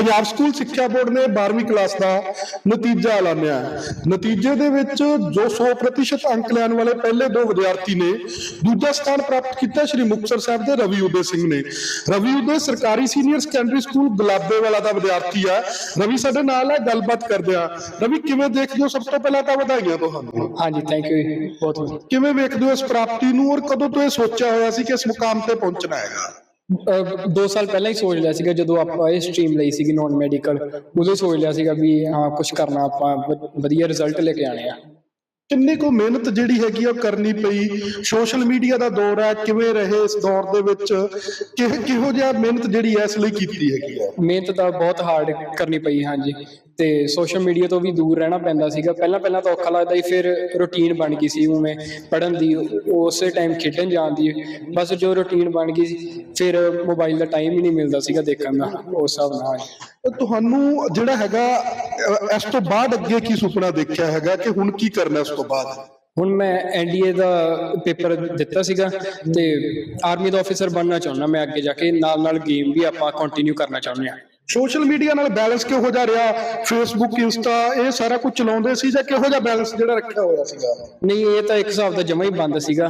Punjab school ਸਿੱਖਿਆ board ਨੇ 12ਵੀਂ class ਦਾ ਨਤੀਜਾ ਐਲਾਨਿਆ। ਨਤੀਜੇ ਦੇ ਵਿੱਚ ਜੋ 100% ਅੰਕ ਲੈਣ ਵਾਲੇ ਪਹਿਲੇ ਦੋ ਵਿਦਿਆਰਥੀ ਨੇ ਦੂਜਾ ਸਥਾਨ ਪ੍ਰਾਪਤ ਕੀਤਾ ਸ਼੍ਰੀ ਮੁਕਤਸਰ ਸਾਹਿਬ ਦੇ ਰਵੀ ਉਦੇ ਸਿੰਘ ਨੇ। ਰਵੀ ਉਦੇ ਸਰਕਾਰੀ ਸੀਨੀਅਰ ਸੈਕੰਡਰੀ ਸਕੂਲ ਗੁਲਾਬੇਵਾਲਾ ਦਾ ਵਿਦਿਆਰਥੀ ਹੈ ਰਵੀ ਸਾਡੇ ਨਾਲ ਹੈ ਗੱਲਬਾਤ ਕਰਦੇ ਆ। ਰਵੀ ਕਿਵੇਂ ਦੇਖਦੇ ਹੋ? ਸਭ ਤੋਂ ਪਹਿਲਾਂ ਤਾਂ ਵਧਾਈਆਂ ਤੁਹਾਨੂੰ। ਹਾਂਜੀ ਥੈਂਕ ਯੂ ਬਹੁਤ ਬਹੁਤ ਕਿਵੇਂ ਵੇਖਦੇ ਹੋ ਇਸ ਪ੍ਰਾਪਤੀ ਨੂੰ ਔਰ ਕਦੋਂ ਤੋਂ ਇਹ ਸੋਚਿਆ ਹੋਇਆ ਸੀ ਕਿ ਇਸ ਮੁਕਾਮ ਤੇ ਪਹੁੰਚਣਾ ਹੈਗਾ? ਅਹ ਦੋ ਸਾਲ ਪਹਿਲਾਂ ਹੀ ਸੋਚ ਲਿਆ ਸੀਗਾ, ਜਦੋਂ ਆਪਾਂ ਇਹ ਸਟਰੀਮ ਲਈ ਸੀਗੀ ਨਾਨ ਮੈਡੀਕਲ ਉਦੋਂ ਹੀ ਸੋਚ ਲਿਆ ਸੀਗਾ ਵੀ ਹਾਂ ਕੁਝ ਕਰਨਾ ਆਪਾਂ ਵਧੀਆ ਰਿਜ਼ਲਟ ਲੈ ਕੇ ਆਣੇ ਆ। ਕਿੰਨੀ ਕੋ ਮਿਹਨਤ ਜਿਹੜੀ ਹੈਗੀ ਆ ਉਹ ਕਰਨੀ ਪਈ? ਸੋਸ਼ਲ ਮੀਡੀਆ ਦਾ ਦੌਰ ਹੈ ਕਿਵੇਂ ਰਹੇ ਇਸ ਦੌਰ ਦੇ ਵਿੱਚ? ਕਿ- ਕਿਹੋ ਜਿਹਾ ਮਿਹਨਤ ਜਿਹੜੀ ਇਸ ਲਈ ਕੀਤੀ ਹੈਗੀ ਹੈ ਮਿਹਨਤ ਤਾਂ ਬਹੁਤ ਹਾਰਡ ਕਰਨੀ ਪਈ ਹਾਂਜੀ। ਤੇ ਸੋਸ਼ਲ ਮੀਡੀਆ ਤੋਂ ਵੀ ਦੂਰ ਰਹਿਣਾ ਪੈਂਦਾ ਸੀਗਾ। ਪਹਿਲਾਂ ਪਹਿਲਾਂ ਤਾਂ ਔਖਾ ਲੱਗਦਾ ਸੀ ਫਿਰ ਰੁਟੀਨ ਬਣ ਗਈ ਸੀ ਉਵੇਂ। ਪੜਨ ਦੀ ਉਸੇ ਟਾਈਮ ਖੇਡਣ ਜਾਣ ਦੀ। ਬਸ ਜੋ ਰੁਟੀਨ ਬਣ ਗਈ ਸੀ ਫਿਰ ਮੋਬਾਈਲ ਦਾ ਟਾਈਮ ਹੀ ਨਹੀਂ ਮਿਲਦਾ ਸੀਗਾ ਦੇਖਣ ਦਾ ਉਸ ਹਿਸਾਬ ਨਾਲ। ਤੁਹਾਨੂੰ ਜਿਹੜਾ ਹੈਗਾ ਇਸ ਤੋਂ ਬਾਅਦ ਅੱਗੇ ਕੀ ਸੁਪਨਾ ਦੇਖਿਆ ਹੈਗਾ ਕਿ ਹੁਣ ਕੀ ਕਰਨਾ ਇਸ ਤੋਂ ਬਾਅਦ? ਹੁਣ ਮੈਂ ਐਨਡੀਏ ਦਾ ਪੇਪਰ ਦਿੱਤਾ ਸੀਗਾ ਤੇ ਆਰਮੀ ਦਾ ਅਫੀਸਰ ਬਣਨਾ ਚਾਹੁੰਦਾ ਮੈਂ ਅੱਗੇ ਜਾ ਕੇ ਨਾਲ ਨਾਲ ਗੇਮ ਵੀ ਆਪਾਂ ਕੰਟੀਨਿਊ ਕਰਨਾ ਚਾਹੁੰਦੇ ਹਾਂ। ਸੋਸ਼ਲ ਮੀਡੀਆ ਨਾਲ ਬੈਲੈਂਸ ਕਿਹੋ ਜਿਹਾ ਰਿਹਾ? ਫੇਸਬੁੱਕ ਇੰਸਟਾ ਇਹ ਸਾਰਾ ਕੁਝ ਚਲਾਉਂਦੇ ਸੀ ਜਾਂ ਕਿਹੋ ਜਿਹਾ ਬੈਲੈਂਸ ਜਿਹੜਾ ਰੱਖਿਆ ਹੋਇਆ ਸੀਗਾ? ਨਹੀਂ, ਇਹ ਤਾਂ ਇੱਕ ਹਿਸਾਬ ਦਾ ਜਮਾ ਹੀ ਬੰਦ ਸੀਗਾ।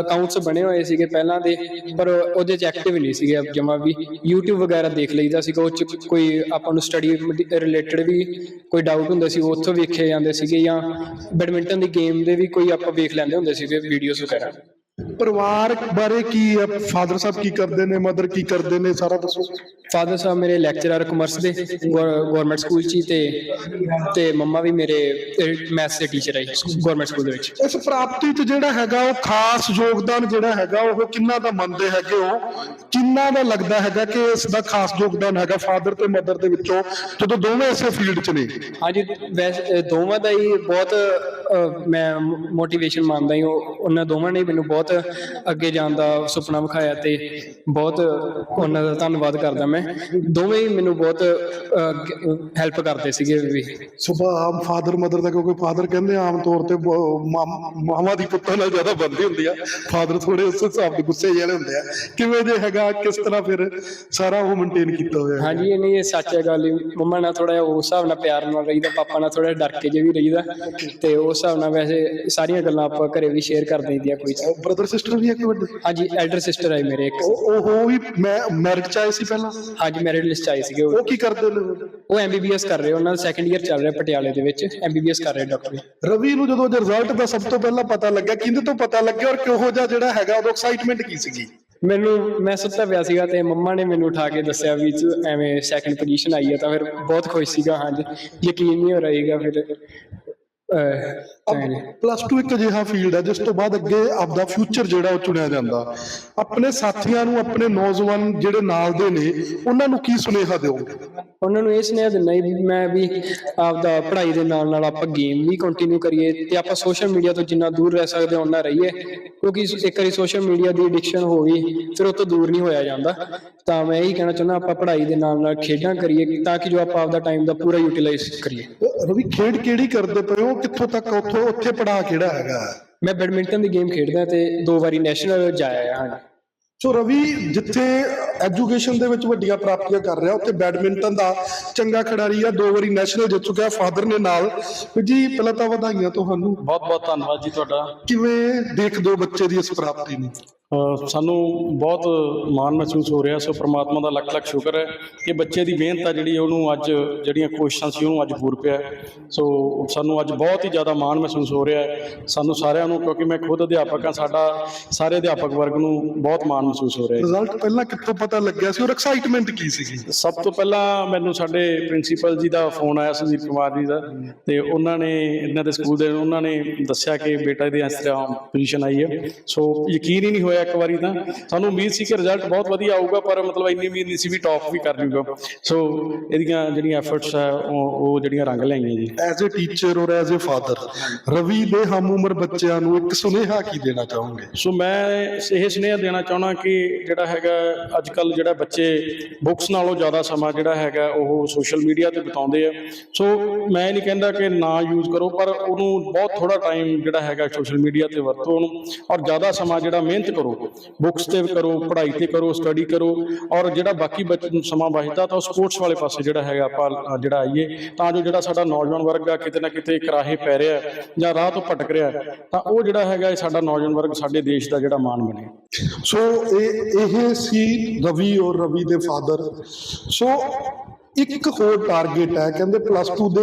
ਅਕਾਊਂਟਸ ਬਣੇ ਹੋਏ ਸੀਗੇ ਪਹਿਲਾਂ ਦੇ, ਪਰ ਉਹਦੇ ਚ ਐਕਟਿਵ ਨਹੀਂ ਸੀਗੇ ਜਮਾ ਵੀ। YouTube ਵਗੈਰਾ ਦੇਖ ਲਈਦਾ ਸੀਗਾ, ਉਹ ਚ ਕੋਈ ਆਪਾਂ ਨੂੰ ਸਟੱਡੀ ਰਿਲੇਟਡ ਵੀ ਕੋਈ ਡਾਊਟ ਹੁੰਦਾ ਸੀ, ਉਹ ਉੱਥੋਂ ਵੇਖੇ ਜਾਂਦੇ ਸੀਗੇ ਜਾਂ ਬੈਡਮਿੰਟਨ ਦੀ ਗੇਮ ਦੇ ਵੀ ਕੋਈ ਆਪਾਂ ਵੇਖ ਲੈਂਦੇ ਹੁੰਦੇ ਸੀਗੇ ਵੀਡੀਓਜ਼ ਵਗੈਰਾ। ਪਰਿਵਾਰ ਬਾਰੇ ਕੀ ਹੈ? ਫਾਦਰ ਸਾਹਿਬ ਕੀ ਕਰਦੇ ਨੇ? ਮਦਰ ਕੀ ਕਰਦੇ ਨੇ? ਸਾਰਾ ਦੱਸੋ। ਫਾਦਰ ਸਾਹਿਬ ਮੇਰੇ ਲੈਕਚਰਰ ਕਮਰਸ ਦੇ ਗਵਰਨਮੈਂਟ ਸਕੂਲ ਚ ਤੇ ਤੇ ਮੰਮਾ ਵੀ ਮੇਰੇ ਮੈਥਸ ਦੇ ਟੀਚਰ ਹੈ ਗਵਰਨਮੈਂਟ ਸਕੂਲ ਦੇ ਵਿੱਚ। ਇਸ ਪ੍ਰਾਪਤੀ 'ਚ ਜਿਹੜਾ ਹੈਗਾ ਉਹ ਖਾਸ ਯੋਗਦਾਨ ਜਿਹੜਾ ਹੈਗਾ ਉਹ ਕਿੰਨਾ ਦਾ ਮੰਨਦੇ ਹੈਗੇ ਹੋ? ਕਿੰਨਾ ਦਾ ਲੱਗਦਾ ਹੈਗਾ ਕਿ ਇਸ ਦਾ ਖਾਸ ਯੋਗਦਾਨ ਹੈਗਾ ਫਾਦਰ ਤੇ ਮਦਰ ਦੇ ਵਿੱਚੋਂ? ਜਦੋਂ ਦੋਵੇਂ ਇਸੇ ਫੀਲਡ 'ਚ ਨੇ। ਹਾਂਜੀ ਦੋਵਾਂ ਦਾ ਹੀ ਬਹੁਤ ਮੈਂ ਮੋਟੀਵੇਸ਼ਨ ਮੰਨਦਾ ਹਾਂ ਉਹ- ਉਹਨਾਂ ਦੋਵਾਂ ਨੇ ਮੈਨੂੰ ਬਹੁਤ ਅੱਗੇ ਜਾਣ ਦਾ ਸੁਪਨਾ ਵਿਖਾਇਆ ਤੇ ਬਹੁਤ ਉਹਨਾਂ ਦਾ ਧੰਨਵਾਦ ਕਰਦਾ ਮੈਂ। ਦੋਵੇਂ ਹੀ ਮੈਨੂੰ ਬਹੁਤ ਹੈਲਪ ਕਰਦੇ ਸੀਗੇ ਵੀ। ਸੁਭਾਅ ਆਮ ਫਾਦਰ ਮਦਰ ਦਾ ਕਿਉਂਕਿ ਫਾਦਰ ਕਹਿੰਦੇ ਆਮ ਤੌਰ ਤੇ ਮਾਵਾਂ ਦੀ ਪੁੱਤਾਂ ਨਾਲ ਜ਼ਿਆਦਾ ਬਣਦੀ ਹੁੰਦੀ ਆ। ਫਾਦਰ ਥੋੜੇ ਉਸ ਹਿਸਾਬ ਦੇ ਗੁੱਸੇ ਜਿਹੇ ਹੁੰਦੇ ਆ। ਕਿਵੇਂ ਜੇ ਹੈਗਾ ਕਿਸ ਤਰ੍ਹਾਂ ਫਿਰ ਸਾਰਾ ਉਹ ਮੇਨਟੇਨ ਕੀਤਾ ਹੋਇਆ ਹਾਂਜੀ ਇਹ ਨਹੀਂ ਇਹ ਸੱਚ ਹੈ ਗੱਲ। ਮੰਮਾ ਨਾਲ ਥੋੜਾ ਉਸ ਹਿਸਾਬ ਨਾਲ ਪਿਆਰ ਨਾਲ ਰਹੀਦਾ ਪਾਪਾ ਨਾਲ ਥੋੜਾ ਡਰ ਕੇ ਜੇ ਵੀ ਰਹੀਦਾ। ਤੇ ਉਸ ਹਿਸਾਬ ਨਾਲ ਵੈਸੇ ਸਾਰੀਆਂ ਗੱਲਾਂ ਆਪਾਂ ਘਰੇ ਵੀ ਸ਼ੇਅਰ ਕਰ ਦਈਦੀਆਂ ਕੋਈ ਬ੍ਰਦਰ ਸਿਸਟਰ ਵੀ ਹੈ ਕਿ ਵੱਡੇ? ਹਾਂਜੀ ਐਲਡਰ ਸਿਸਟਰ ਹੈ ਮੇਰੇ ਇੱਕ। ਉਹ ਉਹ ਵੀ ਮੈਂ ਮੈਰਿਜ ਚ ਆਏ ਸੀ ਪਹਿਲਾਂ? ਹਾਂਜੀ ਮੈਰਿਡ ਲਿਸਟ ਆਏ ਸੀਗੇ ਉਹ। ਉਹ ਕੀ ਕਰਦੇ ਨੇ ਉਹ ਐਮਬੀਬੀਐਸ ਕਰ ਰਹੇ ਉਹਨਾਂ ਦਾ ਸੈਕੰਡ ਇਅਰ ਚੱਲ ਰਿਹਾ ਪਟਿਆਲੇ ਦੇ ਵਿੱਚ। ਐਮਬੀਬੀਐਸ ਕਰ ਰਹੇ ਡਾਕਟਰ ਰਵੀ ਨੂੰ ਜਦੋਂ ਰਿਜ਼ਲਟ ਦਾ ਸਭ ਤੋਂ ਪਹਿਲਾਂ ਪਤਾ ਲੱਗਿਆ ਕਿਹਦੇ ਤੋਂ ਪਤਾ ਲੱਗਿਆ ਔਰ ਕਿਹੋ ਜਿਹਾ ਜਿਹੜਾ ਹੈਗਾ ਉਦੋਂ ਐਕਸਾਈਟਮੈਂਟ ਕੀ ਸੀਗੀ? ਮੈਨੂੰ ਮੈਂ ਸੁੱਤਾ ਪਿਆ ਸੀਗਾ ਤੇ ਮੰਮਾ ਨੇ ਮੈਨੂੰ ਉਠਾ ਕੇ ਦੱਸਿਆ ਵੀ ਤੂੰ ਐਵੇਂ ਸੈਕੰਡ ਪੋਜੀਸ਼ਨ ਆਈ ਹੈ ਤਾਂ ਫਿਰ ਬਹੁਤ ਖੁਸ਼ ਸੀਗਾ ਹਾਂਜੀ। ਯਕੀਨ ਨਹੀਂ ਹੋ ਰਹੀਗਾ ਫਿਰ ਅਹ। ਪਲੱਸ 2 ਇੱਕ ਅਜਿਹਾ ਫੀਲਡ ਹੈ ਜਿਸ ਤੋਂ ਬਾਅਦ ਅੱਗੇ ਆਪਦਾ ਫਿਊਚਰ ਜਿਹੜਾ ਉਹ ਚੁਣਿਆ ਜਾਂਦਾ। ਆਪਣੇ ਸਾਥੀਆਂ ਨੂੰ ਆਪਣੇ ਨੌਜਵਾਨ ਜਿਹੜੇ ਨਾਲ ਦੇ ਨੇ ਉਹਨਾਂ ਨੂੰ ਕੀ ਸੁਨੇਹਾ ਦਿਓਗੇ ਉਹਨਾਂ ਨੂੰ ਇਹ ਸੁਨੇਹਾ ਦਿੰਦਾ ਵੀ ਮੈਂ ਵੀ ਆਪਦਾ ਪੜ੍ਹਾਈ ਦੇ ਨਾਲ ਨਾਲ ਆਪਾਂ ਗੇਮ ਵੀ ਕੰਟੀਨਿਊ ਕਰੀਏ ਤੇ ਆਪਾਂ ਸੋਸ਼ਲ ਮੀਡੀਆ ਤੋਂ ਜਿੰਨਾ ਦੂਰ ਰਹਿ ਸਕਦੇ ਹਾਂ ਉਹਨਾਂ ਰਹੀਏ। ਕਿਉਂਕਿ ਇੱਕ ਵਾਰੀ ਸੋਸ਼ਲ ਮੀਡੀਆ ਦੀ ਐਡਿਕਸ਼ਨ ਹੋ ਗਈ ਫਿਰ ਉਹ ਤੋਂ ਦੂਰ ਨਹੀਂ ਹੋਇਆ ਜਾਂਦਾ। ਤਾਂ ਮੈਂ ਇਹੀ ਕਹਿਣਾ ਚਾਹੁੰਦਾ ਆਪਾਂ ਪੜ੍ਹਾਈ ਦੇ ਨਾਲ ਨਾਲ ਖੇਡਾਂ ਕਰੀਏ ਤਾਂ ਕਿ ਜੋ ਆਪਾਂ ਆਪਦਾ ਟਾਈਮ ਦਾ ਪੂਰਾ ਯੂਟਿਲਾਈਜ਼ ਕਰੀਏ। ਰਵੀ ਖੇਡ ਕਿਹੜੀ ਕਰਦੇ ਪਏ ਹੋ? ਕਿੱਥੋਂ ਤੱਕ ਉੱਥੋਂ ਉੱਥੇ ਪੜਾ ਕਿਹੜਾ ਹੈਗਾ? ਮੈਂ ਬੈਡਮਿੰਟਨ ਦੀ ਗੇਮ ਖੇਡਦਾ ਤੇ ਦੋ ਵਾਰੀ ਨੈਸ਼ਨਲ ਜਾਇਆ ਹਾਂ ਸੋ ਰਵੀ ਜਿੱਥੇ ਐਜੂਕੇਸ਼ਨ ਦੇ ਵਿੱਚ ਵੱਡੀਆਂ ਪ੍ਰਾਪਤੀਆਂ ਕਰ ਰਿਹਾ ਉੱਥੇ ਬੈਡਮਿੰਟਨ ਦਾ ਚੰਗਾ ਖਿਡਾਰੀ ਆ ਦੋ ਵਾਰੀ ਨੈਸ਼ਨਲ ਜਿੱਤ ਚੁੱਕਿਆ ਫਾਦਰ ਨੇ ਨਾਲ। ਵੀ ਜੀ ਪਹਿਲਾਂ ਤਾਂ ਵਧਾਈਆਂ ਤੁਹਾਨੂੰ। ਬਹੁਤ ਬਹੁਤ ਧੰਨਵਾਦ ਜੀ ਤੁਹਾਡਾ। ਕਿਵੇਂ ਦੇਖਦੇ ਹੋ ਬੱਚੇ ਦੀ ਇਸ ਪ੍ਰਾਪਤੀ ਨੂੰ? ਸਾਨੂੰ ਬਹੁਤ ਮਾਣ ਮਹਿਸੂਸ ਹੋ ਰਿਹਾ ਸੋ ਪ੍ਰਮਾਤਮਾ ਦਾ ਲੱਖ ਲੱਖ ਸ਼ੁਕਰ ਹੈ ਕਿ ਬੱਚੇ ਦੀ ਮਿਹਨਤ ਆ ਜਿਹੜੀ ਉਹਨੂੰ ਅੱਜ ਜਿਹੜੀਆਂ ਕੋਸ਼ਿਸ਼ਾਂ ਸੀ ਉਹਨੂੰ ਅੱਜ ਪੂਰ ਪਿਆ। ਸੋ ਸਾਨੂੰ ਅੱਜ ਬਹੁਤ ਹੀ ਜ਼ਿਆਦਾ ਮਾਣ ਮਹਿਸੂਸ ਹੋ ਰਿਹਾ ਹੈ। ਸਾਨੂੰ ਸਾਰਿਆਂ ਨੂੰ ਕਿਉਂਕਿ ਮੈਂ ਖੁਦ ਅਧਿਆਪਕ ਹਾਂ ਸਾਡਾ ਸਾਰੇ ਅਧਿਆਪਕ ਵਰਗ ਨੂੰ ਬਹੁਤ ਮਾਣ ਮਹਿਸੂਸ ਹੋ ਰਿਹਾ ਹੈ। ਰਿਜ਼ਲਟ ਪਹਿਲਾਂ ਕਿੱਥੋਂ ਪਤਾ ਲੱਗਿਆ ਸੀ ਔਰ ਐਕਸਾਈਟਮੈਂਟ ਕੀ ਸੀਗੀ? ਸਭ ਤੋਂ ਪਹਿਲਾਂ ਮੈਨੂੰ ਸਾਡੇ ਪ੍ਰਿੰਸੀਪਲ ਜੀ ਦਾ ਫੋਨ ਆਇਆ ਸੁਜੀਤ ਕੁਮਾਰ ਜੀ ਦਾ ਤੇ ਉਹਨਾਂ ਨੇ ਇਹਨਾਂ ਦੇ ਸਕੂਲ ਦੇ ਉਹਨਾਂ ਨੇ ਦੱਸਿਆ ਕਿ ਬੇਟਾ ਦੀ ਇਸ ਤਰ੍ਹਾਂ ਪੋਜੀਸ਼ਨ ਆਈ ਹੈ। ਸੋ ਯਕੀਨ ਹੀ ਨਹੀਂ ਹੋਇਆ ਇੱਕ ਵਾਰੀ ਤਾਂ। ਸਾਨੂੰ ਉਮੀਦ ਸੀ ਕਿ ਰਿਜ਼ਲਟ ਬਹੁਤ ਵਧੀਆ ਆਊਗਾ ਪਰ ਮਤਲਬ ਇੰਨੀ ਉਮੀਦ ਨਹੀਂ ਸੀ ਵੀ ਟੌਪ ਵੀ ਕਰ ਜੂਗਾ। ਸੋ ਇਹਦੀਆਂ ਜਿਹੜੀਆਂ ਐਫਰਟਸ ਆ ਉਹ ਉਹ ਜਿਹੜੀਆਂ ਰੰਗ ਲਿਆਈਆਂ ਜੀ। ਐਜ਼ ਅ ਟੀਚਰ ਔਰ ਐਜ਼ ਅ ਫਾਦਰ ਰਵੀ ਦੇ ਹਮ ਉਮਰ ਬੱਚਿਆਂ ਨੂੰ ਇੱਕ ਸੁਨੇਹਾ ਕੀ ਦੇਣਾ ਚਾਹੋਗੇ? ਸੋ ਮੈਂ ਇਹ ਸੁਨੇਹਾ ਦੇਣਾ ਚਾਹਣਾ ਕਿ ਜਿਹੜਾ ਹੈਗਾ ਅੱਜ ਕੱਲ ਜਿਹੜਾ ਬੱਚੇ ਬੁੱਕਸ ਨਾਲੋਂ ਜ਼ਿਆਦਾ ਸਮਾਂ ਜਿਹੜਾ ਹੈਗਾ ਉਹ ਸੋਸ਼ਲ ਮੀਡੀਆ ਤੇ ਬਿਤਾਉਂਦੇ ਆ। ਸੋ ਮੈਂ ਨਹੀਂ ਕਹਿੰਦਾ ਕਿ ਨਾ ਯੂਜ਼ ਕਰੋ ਪਰ ਉਹਨੂੰ ਬਹੁਤ ਥੋੜਾ ਟਾਈਮ ਜਿਹੜਾ ਹੈਗਾ ਸੋਸ਼ਲ ਮੀਡੀਆ ਤੇ ਵਰਤੋ ਉਹਨੂੰ ਔਰ ਜ਼ਿਆਦਾ ਸਮਾਂ ਜਿਹੜਾ ਮਿਹਨਤ ਕਰੋ। ਬੁੱਕਸ ਤੇ ਕਰੋ, ਪੜ੍ਹਾਈ ਤੇ ਕਰੋ ਸਟੱਡੀ ਕਰੋ। ਔਰ ਜਿਹੜਾ ਬਾਕੀ ਸਮਾਂ ਬਚਦਾ ਤਾਂ ਸਪੋਰਟਸ ਵਾਲੇ ਪਾਸੇ ਜਿਹੜਾ ਹੈਗਾ ਆਪਾਂ ਜਿਹੜਾ ਆਈਏ, ਤਾਂ ਜੋ ਜਿਹੜਾ ਸਾਡਾ ਨੌਜਵਾਨ ਵਰਗ ਆ ਕਿਤੇ ਨਾ ਕਿਤੇ ਕਰਾਹੇ ਪੈ ਰਿਹਾ ਜਾਂ ਰਾਹ ਤੋਂ ਭਟਕ ਰਿਹਾ ਤਾਂ ਉਹ ਜਿਹੜਾ ਹੈਗਾ ਇਹ ਸਾਡਾ ਨੌਜਵਾਨ ਵਰਗ, ਸਾਡੇ ਦੇਸ਼ ਦਾ ਜਿਹੜਾ ਮਾਣ ਬਣੇ। ਸੋ ਇਹ ਇਹ ਸੀ ਰਵੀ ਔਰ ਰਵੀ ਦੇ ਫਾਦਰ ਸੋ ਇੱਕ ਹੋਰ ਟਾਰਗੇਟ ਹੈ, ਕਹਿੰਦੇ ਪਲੱਸ 2 ਦੇ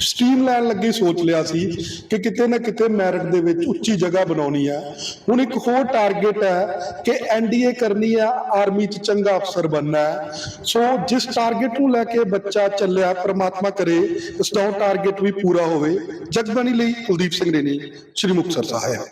ਸਟ੍ਰੀਮ ਲੈਣ ਲੱਗੇ ਸੋਚ ਲਿਆ ਸੀ ਕਿ ਕਿਤੇ ਨਾ ਕਿਤੇ ਮੈਰਿਟ ਦੇ ਵਿੱਚ ਉੱਚੀ ਜਗ੍ਹਾ ਬਣਾਉਣੀ ਹੈ ਹੁਣ ਇੱਕ ਹੋਰ ਟਾਰਗੇਟ ਹੈ ਕਿ ਐਨਡੀਏ ਕਰਨੀ ਹੈ ਆਰਮੀ 'ਚ ਚੰਗਾ ਅਫਸਰ ਬਣਨਾ ਹੈ। ਸੋ ਜਿਸ ਟਾਰਗੇਟ ਨੂੰ ਲੈ ਕੇ ਬੱਚਾ ਚੱਲਿਆ, ਪ੍ਰਮਾਤਮਾ ਕਰੇ, ਇਸ ਦਾ ਉਹ ਟਾਰਗੇਟ ਵੀ ਪੂਰਾ ਹੋਵੇ। ਜਗਬਾਣੀ ਲਈ ਕੁਲਦੀਪ ਸਿੰਘ ਰੇਨੀ ਸ਼੍ਰੀ ਮੁਕਤਸਰ ਸਾਹਿਬ।